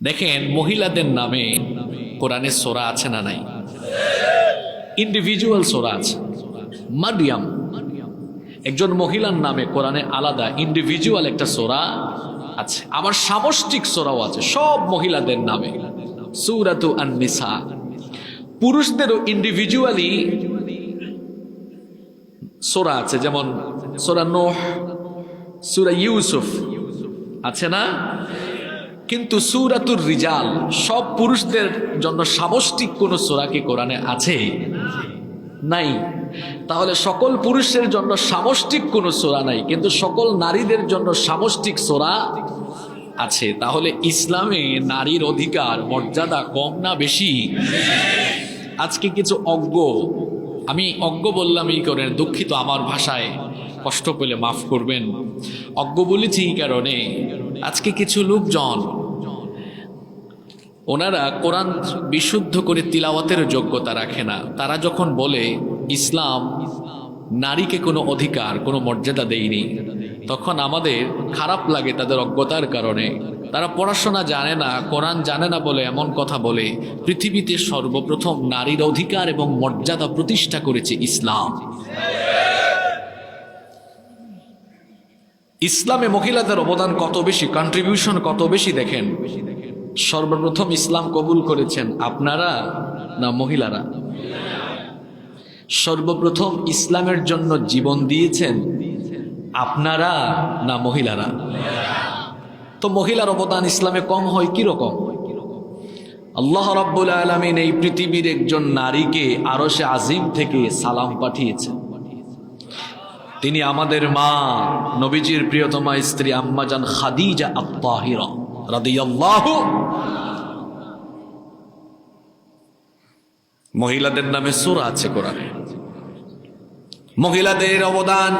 দেখেন, মহিলাদের নামে কোরআনে সোরা আছে না নাই? ইন্ডিভিজুয়াল সোরা আছে। মারিয়াম, একজন মহিলার নামে কোরআনে আলাদা ইন্ডিভিজুয়াল একটা সোরা আছে। আবার সামষ্টিক সোরাও আছে, সব মহিলাদের নামে। সুরাতু আন নিসা পুরুষদেরও ইন্ডিভিজুয়ালি সোরা আছে, যেমন সোরা নোহ, সুরা ইউসুফ, আছে না? কিন্তু সুরাতুর রিজাল, সব পুরুষদের জন্য সামষ্টিক কোন সোরা কি কোরআনে আছে? নাই। তাহলে সকল পুরুষের জন্য সামষ্টিক কোনো সোরা নাই, কিন্তু সকল নারীদের জন্য সামষ্টিক সোরা আছে। তাহলে ইসলামে নারীর অধিকার, মর্যাদা কম না বেশি? আজকে কিছু অজ্ঞ, আমি অজ্ঞ বললাম এই করে দুঃখিত আমার ভাষায়, কষ্ট পেলে মাফ করবেন। অজ্ঞ বলেছি এই কারণে আজকে কিছু লোকজন, ওনারা কোরআন বিশুদ্ধ করে তিলাওয়াতের যোগ্যতা রাখে না। তারা যখন বলে, ইসলাম নারীকে কোনো অধিকার, কোনো মর্যাদা দেয়নি, তখন আমাদের খারাপ লাগে তাদের অজ্ঞতার কারণে। তারা পড়াশোনা জানে না, কোরআন জানে না বলে এমন কথা বলে, পৃথিবীতে সর্বপ্রথম নারীর অধিকার এবং মর্যাদা প্রতিষ্ঠা করেছে ইসলাম। ইসলামে মহিলাদের অবদান কত বেশি কন্ট্রিবিউশন কত বেশি দেখেন। সর্বপ্রথম ইসলাম কবুল করেছেন আপনারা না মহিলারা? সর্বপ্রথম ইসলামের জন্য জীবন দিয়েছেন আপনারা না মহিলারা? তো মহিলার অবদান ইসলামে কম হয় কি রকম আল্লাহ রাব্বুল আলমিন এই পৃথিবীর একজন নারীকে আরও সে আজিম থেকে সালাম পাঠিয়েছেন। তিনি আমাদের মা, নবীজির প্রিয়তমা স্ত্রী আম্মাজান খাদিজা আত্মাহিরা মহিলাদের নামে সুরা আছে কোরআনে। মহিলাদের অবদান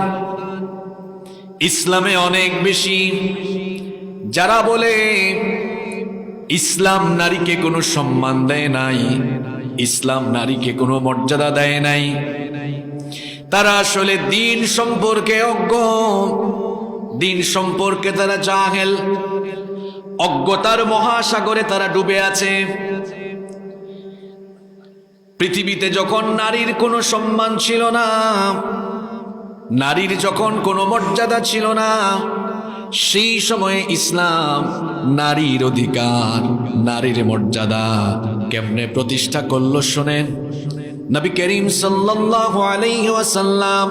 ইসলামে অনেক বেশি। যারা বলে, ইসলাম নারীকে কোনো সম্মান দেয় নাই, ইসলাম নারীকে কোনো মর্যাদা দেয় নাই তারা আসলে দিন সম্পর্কে অজ্ঞ। দিন সম্পর্কে তারা জাহেল। অজ্ঞতার মহাসাগরে তারা ডুবে আছে। পৃথিবীতে যখন নারীর কোনো সম্মান ছিল না, নারীর যখন কোনো মর্যাদা ছিল না, সেই সময়ে ইসলাম নারীর অধিকার, নারীর মর্যাদা কেমনে প্রতিষ্ঠা করল শোনেন? নবী করিম ওয়াসাল্লাম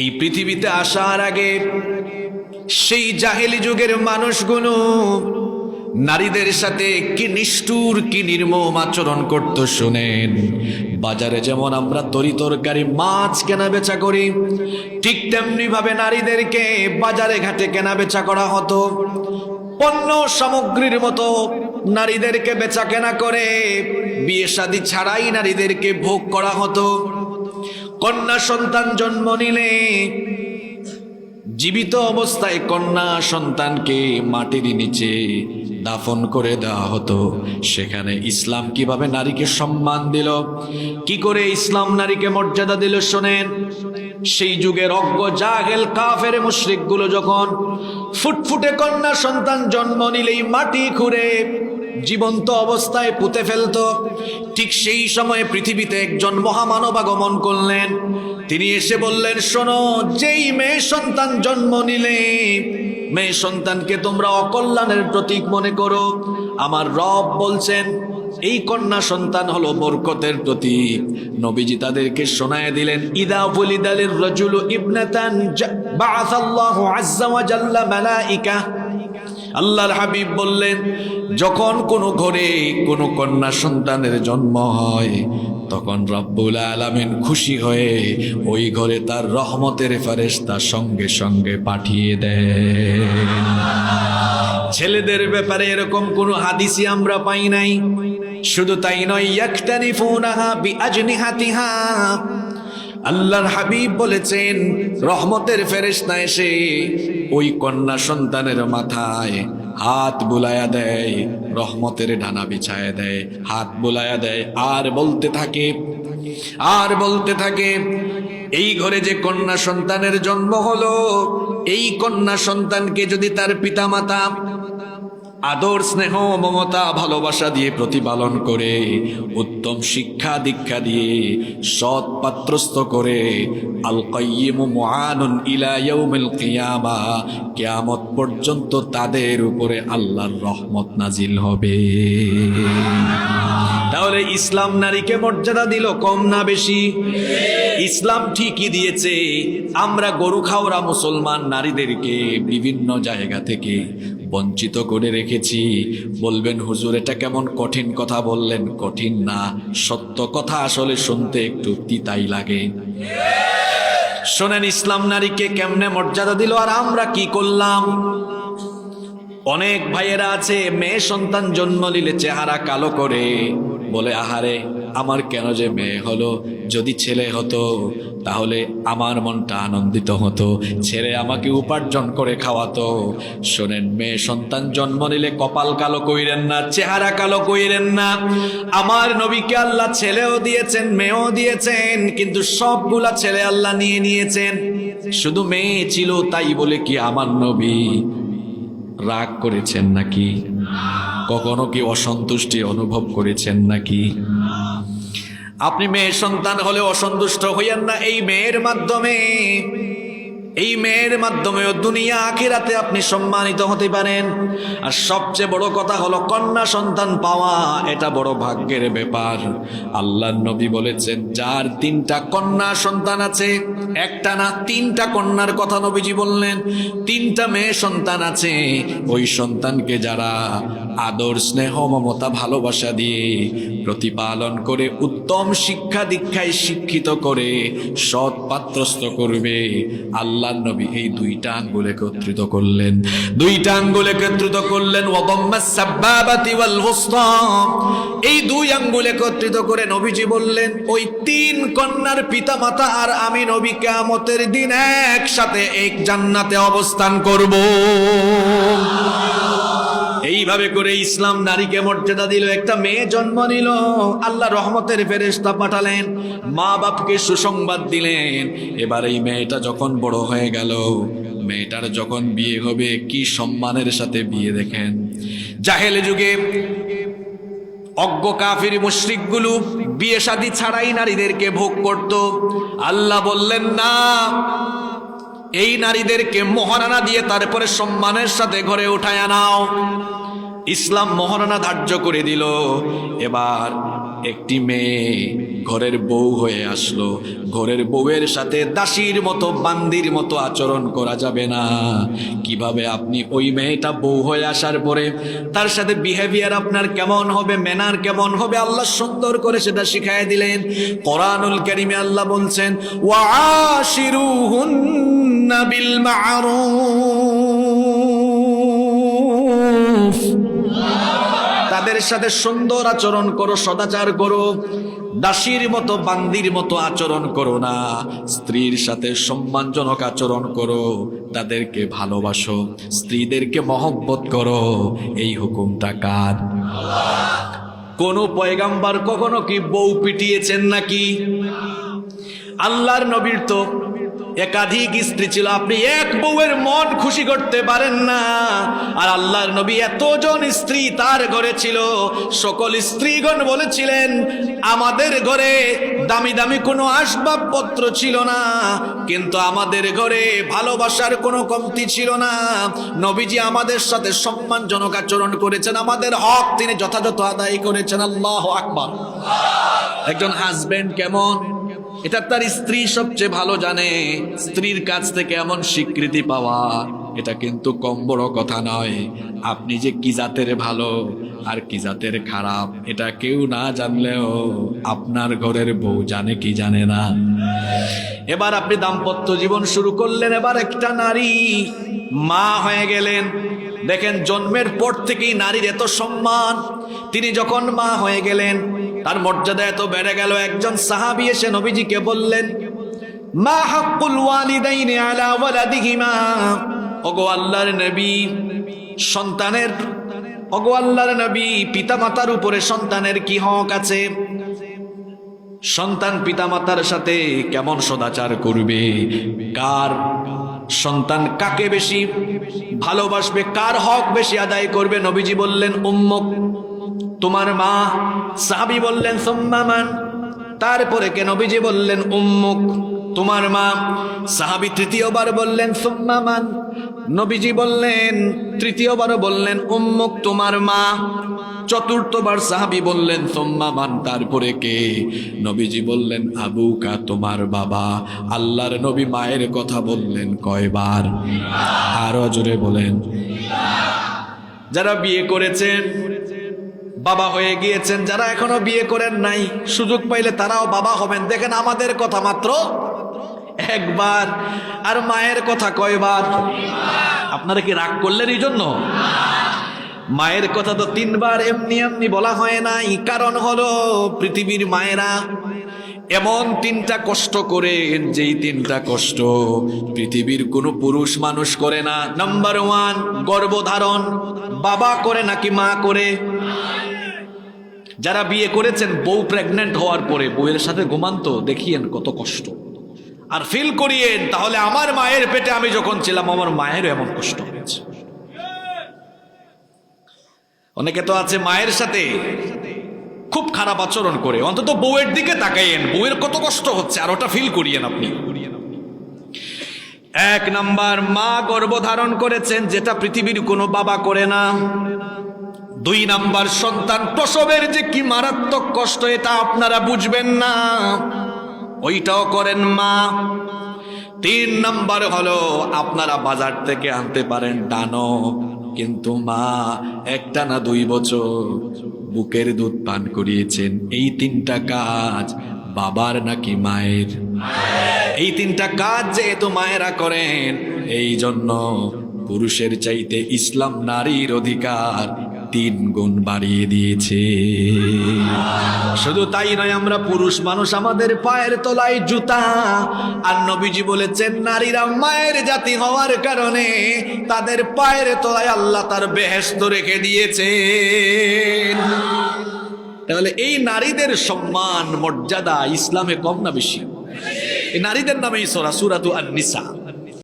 এই পৃথিবীতে আসার আগে সেই জাহেলি যুগের মানুষগুলো নারীদের সাথে কি নিষ্ঠুর, কি নির্মম আচরণ করত শুনেন। বাজারে যেমন আমরা তরি তরকারি, মাছ কেনা বেচা করি, ঠিক তেমনি ভাবে নারীদেরকে বাজারে ঘাটে কেনা বেচা করা হতো। পণ্য সামগ্রীর মতো নারীদেরকে বেচা কেনা করে বিয়ে শাদী ছাড়াই নারীদেরকে ভোগ করা হতো। কন্যা সন্তান জন্ম নিলে জীবিত অবস্থায় কন্যা সন্তানকে মাটির নিচে দাফন করে দেওয়া হতো। সেখানে ইসলাম কীভাবে নারীকে সম্মান দিল, কি করে ইসলাম নারীকে মর্যাদা দিল শোনেন? সেই যুগের অজ্ঞ জাহেল কাফের মুশরিকগুলো যখন ফুটফুটে কন্যা সন্তান জন্ম নিলেই মাটি খুঁড়ে জীবন্ত অবস্থায় পুঁতে ফেলত। ঠিক সেই সময়ে পৃথিবীতে একজন মহামানব আগমন করলেন। তিনি এসে বললেন, শোনো, যেই মেয়ে সন্তান জন্ম নিলে, মেয়ে সন্তানকে তোমরা অকল্যাণের প্রতীক মনে করো। আমার রব বলছেন, এই কন্যা সন্তান হলো বরকতের প্রতীক। নবীজি তাদেরকে শোনায় দিলেন, ইদা ফুলিদালের রজুল ইবনাতান বাআসাল্লাহু আজ্জা ওয়া জাল্লা মালাইকা আল্লাহর হাবিব বললেন, যখন কোনো ঘরে কোনো কন্যা সন্তানের জন্ম হয়, তখন রব্বুল আলামিন খুশি হয়ে ওই ঘরে তার রহমতের ফেরেশতা সঙ্গে সঙ্গে পাঠিয়ে দেয় ছেলেদের ব্যাপারে এরকম কোনো হাদিসই আমরা পাই নাই। শুধু তাই নয় ইয়াকতানিফুনাহা আল্লাহর হাবিব বলেছেন, রহমতের ফেরেশতা এসে ওই কন্যা সন্তানের মাথায় হাত বুলায়া দেয়, রহমতের ডানা বিছায়া দেয়, হাত বুলায়া দেয়, আর বলতে থাকে, আর বলতে থাকে, এই ঘরে যে কন্যা সন্তানের জন্ম হলো, এই কন্যা সন্তানকে যদি তার পিতামাতা আদর, স্নেহ, মমতা, ভালোবাসা দিয়ে প্রতিপালন করে, উত্তম শিক্ষা দীক্ষা দিয়ে সৎ পাত্রস্থ করে আল কিয়ামা, কিয়ামত পর্যন্ত তাদের উপরে আল্লাহর রহমত নাজিল হবে। তাহলে ইসলাম নারীকে মর্যাদা দিল, কম না বেশি? ইসলাম ঠিকই দিয়েছে, আমরা গরু খাওয়া মুসলমান নারীদেরকে বিভিন্ন জায়গা থেকে বঞ্চিত করে রেখেছি। বলবেন, হুজুর, এটা কেমন কঠিন কথা বললেন? কঠিন না, সত্য কথা আসলে শুনতে একটু তিতাই লাগে। শোনেন, ইসলাম নারীকে কেমনে মর্যাদা দিল আর আমরা কি করলাম? অনেক ভাইয়েরা আছে, মেয়ে সন্তান জন্ম নিলে চেহারা কালো করে বলে, আহারে, আমার কেন যে মেয়ে হলো? যদি ছেলে হতো, তাহলে আমার মনটা আনন্দিত হতো। ছেলে আমাকে উপার্জন করে খাওয়াতো। শোনেন, মেয়ে সন্তান জন্ম নিলে কপাল কালো কইরেন না, চেহারা কালো কইরেন না। আমার নবীকে আল্লাহ ছেলেও দিয়েছেন, মেয়েও দিয়েছেন, কিন্তু সবগুলা ছেলে আল্লাহ নিয়ে নিয়েছেন। শুধু মেয়ে ছিল, তাই বলে কি আমার নবী রাগ করেছেন নাকি? কখনো কি অসন্তুষ্টি অনুভব করেছেন নাকি? আপনি মেয়ের সন্তান হলে অসন্তুষ্ট হইয়েন না এই মেয়ের মাধ্যমে। এই মেয়ের মাধ্যমেও দুনিয়া আখিরাতে আপনি সম্মানিত হতে পারেন। আর সবচেয়ে বড় কথা হলো কন্যা সন্তান পাওয়া, এটা বড় ভাগ্যের ব্যাপার। আল্লাহ নবী বলেছেন, যার তিনটা কন্যা সন্তান আছে, একটা না তিনটা কন্যার কথা নবীজি বললেন, তিনটা মেয়ে সন্তান আছে। ওই সন্তানকে যারা আদর, স্নেহ, মমতা, ভালোবাসা দিয়ে প্রতিপালন করে, উত্তম শিক্ষা দীক্ষায় শিক্ষিত করে, সৎ পাত্রস্থ করবে, আল্লাহ নবী এই দুইটা আঙ্গুল একত্রিত করলেন দুইটা আঙ্গুল একত্রিত করলেন। এই দুই আঙ্গুল একত্রিত করে নবীজি বললেন, ওই তিন কন্যার পিতা মাতা আর আমি নবী কামতের দিন একসাথে এক জান্নাতে অবস্থান করব এইভাবে করে ইসলাম নারীকে মর্যাদা দিল, একটা মেয়ে জন্ম নিল। আল্লাহ রহমতের ফেরেশতা পাঠালেন মা বাপকে সুসংবাদ দিলেন। এবার এই মেয়েটা যখন বড় হয়ে গেল, মেয়েটার যখন বিয়ে হবে, কি সম্মানের সাথে বিয়ে দেখেন। জাহেল যুগে অজ্ঞ কাফির মুশরিকগুলো বিয়ে শাদী ছাড়াই নারীদেরকে ভোগ করত। আল্লাহ বললেন, না এই নারীদেরকে মহারানা দিয়ে তারপরে সম্মানের সাথে ঘরে উঠায় আনাও। ইসলাম মহারানা ধার্য করে দিল। এবার একটি মেয়ে ঘরের বউ হয়ে আসলো। ঘরের বউয়ের সাথে দাসীর মতো, বান্দির মতো আচরণ করা যাবে না। কীভাবে আপনি ওই মেয়েটা বউ হয়ে আসার পরে তার সাথে বিহেভিয়ার আপনার কেমন হবে ম্যানার কেমন হবে, আল্লাহ সুন্দর করে সেটা শিখাই দিলেন। কোরআনুল কারিমে আল্লাহ বলছেন ওয়াশিরুহুন্না বিল মারুফ। তাদের সাথে সুন্দর আচরণ করো, সদাচার করো, দাসীর মতো, বান্দির মতো আচরণ করো না। স্ত্রীর সাথে সম্মানজনক আচরণ করো, তাদেরকে ভালোবাসো, স্ত্রীদেরকে মহব্বত করো। এই হুকুমটা কার? কোন পয়গাম্বার কখনো কি বউ পিটিয়েছেন নাকি? আল্লাহর নবীর তো একাধিক স্ত্রী ছিল। আপনি এক বউয়ের মন খুশি করতে পারেন না। আর আল্লাহর নবী এতজন স্ত্রী তার ঘরে ছিল। সকল স্ত্রীগণ বলেছিলেন, আমাদের ঘরে দামি দামি কোনো আসবাবপত্র ছিল না। কিন্তু আমাদের ঘরে ভালোবাসার কোনো কমতি ছিল না। নবীজি আমাদের সাথে সম্মানজনক আচরণ করেছেন। আমাদের হক তিনি যথাযথ আদায় করেছেন। আল্লাহ আকবার। একজন হাজবেন্ড কেমন? এটা তার স্ত্রী সবচেয়ে ভালো জানে। স্ত্রীর কাছ থেকে এমন স্বীকৃতি পাওয়া, এটা কিন্তু কম বড় কথা নয়। আপনি যে কি জাতের ভালো আর কি জাতের খারাপ, এটা কেউ না জানলেও আপনার ঘরের বউ জানে কি জানে না। এবার আপনি দাম্পত্য জীবন শুরু করলেন, এবার একটা নারী, মা হয়ে গেলেন। দেখেন, জন্মের পর থেকেই নারীর এত সম্মান। তিনি যখন মা হয়ে গেলেন তার মর্যাদা এত বেড়ে গেল। একজন সাহাবি এসে নবীজিকে বললেন, মা হাক্কুল ওয়ালিদাইনি আলা ওয়ালাদিহিমা? ওগো আল্লাহর নবী, সন্তানের ওগো আল্লাহর নবী, পিতামাতার উপরে সন্তানের কি হক আছে? সন্তান পিতামাতার সাথে কেমন সদাচার করবে? কার সন্তান কাকে বেশি ভালোবাসবে? কার হক বেশি আদায় করবে? নবীজি বললেন, উম্মক তোমার মা সাহাবি বললেন সোম্মামান তারপরে কে নবীজি বললেন, উম্মুক। তোমার মা সাহাবি তৃতীয়বার বললেন সোম্মামান নবীজি বললেন তৃতীয়বার বললেন, উম্মুক তোমার মা। চতুর্থবার সাহাবি বললেন সোম্মামান তারপরে কে? নবীজি বললেন, আবুকা তোমার বাবা। আল্লাহর নবী মায়ের কথা বললেন কয়বার? আরও জোরে বলেন। যারা বিয়ে করেছেন বাবা হয়ে গিয়েছেন, যারা এখনও বিয়ে করেন নাই, সুযোগ পাইলে তারাও বাবা হবেন। দেখেন আমাদের কথা মাত্র একবার, আর মায়ের কথা কয়বার? আপনারা কি রাগ করলেন এই জন্য? মায়ের কথা তো তিনবার এমনি এমনি বলা হয় না নাই, কারণ হলো পৃথিবীর মায়েরা এমন তিনটা কষ্ট করে যেই তিনটা কষ্ট পৃথিবীর কোনো পুরুষ মানুষ করে না। নাম্বার ওয়ান গর্ভধারণ। বাবা করে নাকি মা করে? যারা বিয়ে করেছেন, বউ প্রেগনেন্ট হওয়ার পরে বউয়ের সাথে ঘুমান তো, দেখিয়েন কত কষ্ট। আর ফিল করিয়েন, তাহলে আমার মায়ের পেটে আমি যখন ছিলাম, আমার মায়েরও এমন কষ্ট হয়েছে। অনেকে তো আছে মায়ের সাথে খুব খারাপ আচরণ করে, অন্তত বউয়ের দিকে তাকাইয়েন, বউয়ের কত কষ্ট হচ্ছে, আর ওটা ফিল করিয়েন আপনি। এক নাম্বার, মা গর্ভধারণ করেছেন, যেটা পৃথিবীর কোনো বাবা করে না। দুই নাম্বার সন্তান প্রসবের যে কি মারাত্মক কষ্ট, এটা আপনারা বুঝবেন না। ওইটাও করেন মা। তিন নাম্বার হলো, আপনারা বাজার থেকে আনতে পারেন ডানো কিন্তু মা, একটা না দুই বছর বুকের দুধ পান করিয়েছেন। এই তিনটা কাজ বাবার নাকি মায়ের? এই তিনটা কাজ যেহেতু মায়েরা করেন, এই জন্য পুরুষের চাইতে ইসলাম নারীর অধিকার তিন গুণ বাড়িয়ে দিয়েছে। শুধু তাই নয়, আমরা পুরুষ মানুষ, আমাদের পায়ের তলায় জুতা। আর নবীজি বলেছেন, নারীরা মায়ের জাতি হওয়ার কারণে তাদের পায়ের তলায় আল্লাহ তার বেহেস্ত রেখে দিয়েছেন। তাহলে এই নারীদের সম্মান, মর্যাদা ইসলামে কম না বেশি? এই নারীদের নামেই সোরা, সুরাতু আর নিসা